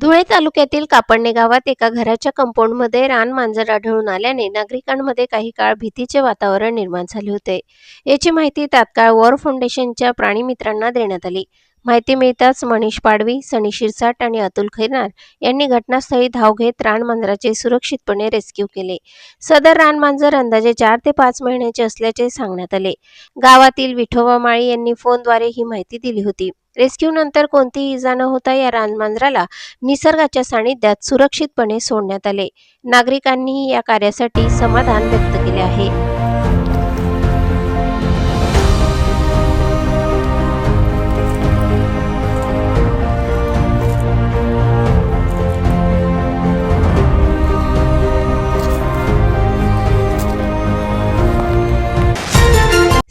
धुळे तालुक्यातील कापडणे गावात एका घराच्या कंपाऊंडमध्ये रान मांजर आढळून आल्याने नागरिकांमध्ये काही काळ भीतीचे वातावरण निर्माण झाले होते. याची माहिती तात्काळ वॉर फाउंडेशनच्या प्राणीमित्रांना देण्यात आली. माहिती मिळताच मनीष पाडवी सनी शिरसाट आणि अतुल खैरनार यांनी घटनास्थळी धाव घेत रानमांजराचे सुरक्षितपणे रेस्क्यू केले. सदर रानमांजर अंदाजे चार ते पाच महिन्याचे असल्याचे सांगण्यात आले. गावातील विठोबा माळी यांनी फोनद्वारे ही माहिती दिली होती. रेस्क्यू नंतर कोणतीही इजा न होता या रानमांजराला? निसर्गाच्या सानिध्यात सुरक्षितपणे सोडण्यात आले. नागरिकांनीही या कार्यासाठी समाधान व्यक्त केले आहे.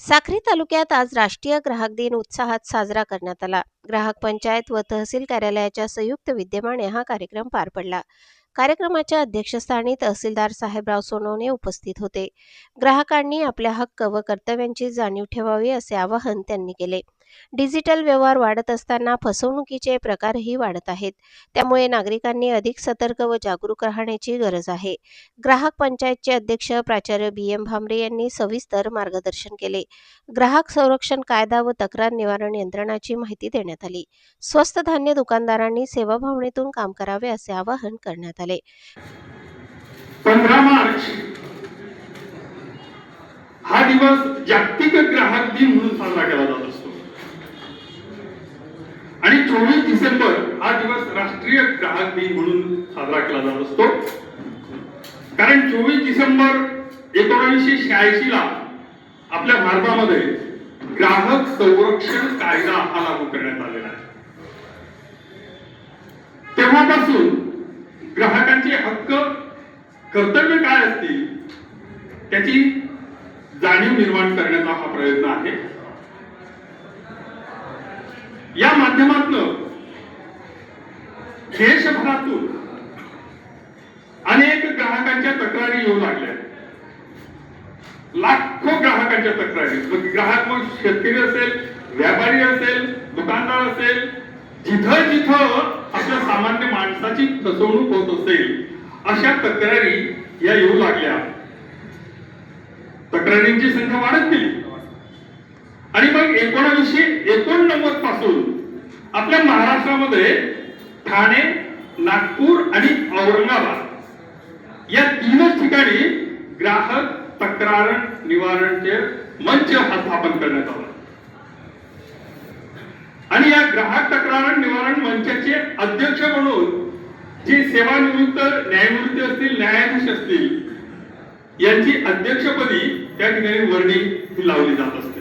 साक्री तालुक्यात आज राष्ट्रीय ग्राहक दिन उत्साहात साजरा करण्यात आला. ग्राहक पंचायत व तहसील कार्यालयाच्या संयुक्त विद्यमाने हा कार्यक्रम पार पडला. कार्यक्रमाच्या अध्यक्षस्थानी तहसीलदार साहेबराव सोनवणे उपस्थित होते. ग्राहकांनी आपल्या हक्क व कर्तव्यांची जाणीव ठेवावी असे आवाहन त्यांनी केले. डिजिटल व्यवहार वाढत असताना फसवणुकीचे प्रकारही वाढत आहेत. त्यामुळे नागरिकांनी अधिक सतर्क व जागरूक राहण्याची गरज आहे. ग्राहक पंचायतचे अध्यक्ष प्राचार्य बी एम भांबरे यांनी सविस्तर मार्गदर्शन केले. ग्राहक संरक्षण कायदा व तक्रार निवारण यंत्रणाची माहिती देण्यात आली. स्वस्त धान्य दुकानदारांनी सेवाभावनेतून काम करावे असे आवाहन करण्यात आले. पंधरा मार्च. हा दिवस जागतिक ग्राहक दिन म्हणून साजरा केला आणि चोवीस डिसेंबर हा दिवस राष्ट्रीय ग्राहक दिन म्हणून साजरा केला जात असतो. कारण चोवीस डिसेंबर एकोणीसशे शहाऐंशी ला आपल्या भारतामध्ये ग्राहक संरक्षण कायदा हा लागू करण्यात आलेला आहे. तेव्हापासून ग्राहकांचे हक्क कर्तव्य काय असतील त्याची जाणीव निर्माण करण्याचा हा प्रयत्न आहे. या माध्यमातून देशभरातून अनेक ग्राहकांच्या तक्रारी येऊ लागल्या लाखो ग्राहकांच्या तक्रारी. मग ग्राहक मग शेतकरी असेल व्यापारी असेल दुकानदार असेल जिथं जिथं आपल्या सामान्य माणसाची फसवणूक होत असेल अशा तक्रारी या येऊ लागल्या. तक्रारींची संख्या वाढत गेली. आणि मग एकोणावीसशे एकोण पासून आपल्या महाराष्ट्रामध्ये ठाणे नागपूर आणि औरंगाबाद या तीनच ठिकाणी ग्राहक तक्रार निवारणचे मंच हा स्थापन करण्यात आला. आणि या ग्राहक तक्रार निवारण मंचाचे अध्यक्ष म्हणून जे सेवानिवृत्त न्यायमूर्ती असतील न्यायाधीश असतील यांची अध्यक्षपदी त्या ठिकाणी वर्णी लावली जात असते.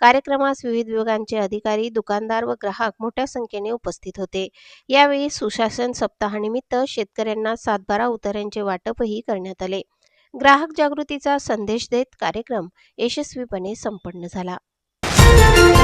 कार्यक्रमास विविध विभागांचे अधिकारी दुकानदार व ग्राहक मोठ्या संख्येने उपस्थित होते. यावेळी सुशासन सप्ताहानिमित्त शेतकऱ्यांना सातबारा उतार्यांचे वाटपही करण्यात आले. ग्राहक जागृतीचा संदेश देत कार्यक्रम यशस्वीपणे संपन्न झाला.